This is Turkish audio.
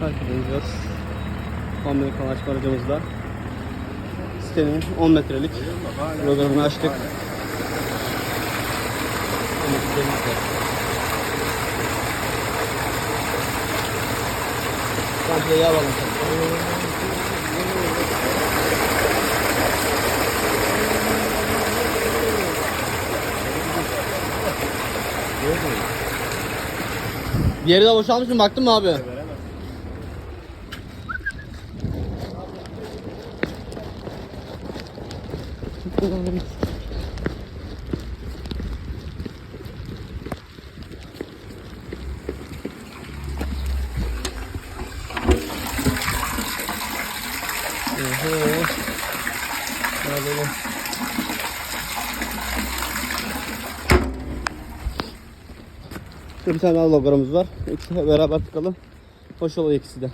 Deneyeceğiz. Kombine kalaç aracımızda. Sitenin 10 metrelik programını açtık. Komple alalım. Diğeri de boşalmış mı baktın mı abi? Oho. Alalım. Bir tane daha logomuz var. İkisi beraber tıkalım. Hoş oluyor ikisi de.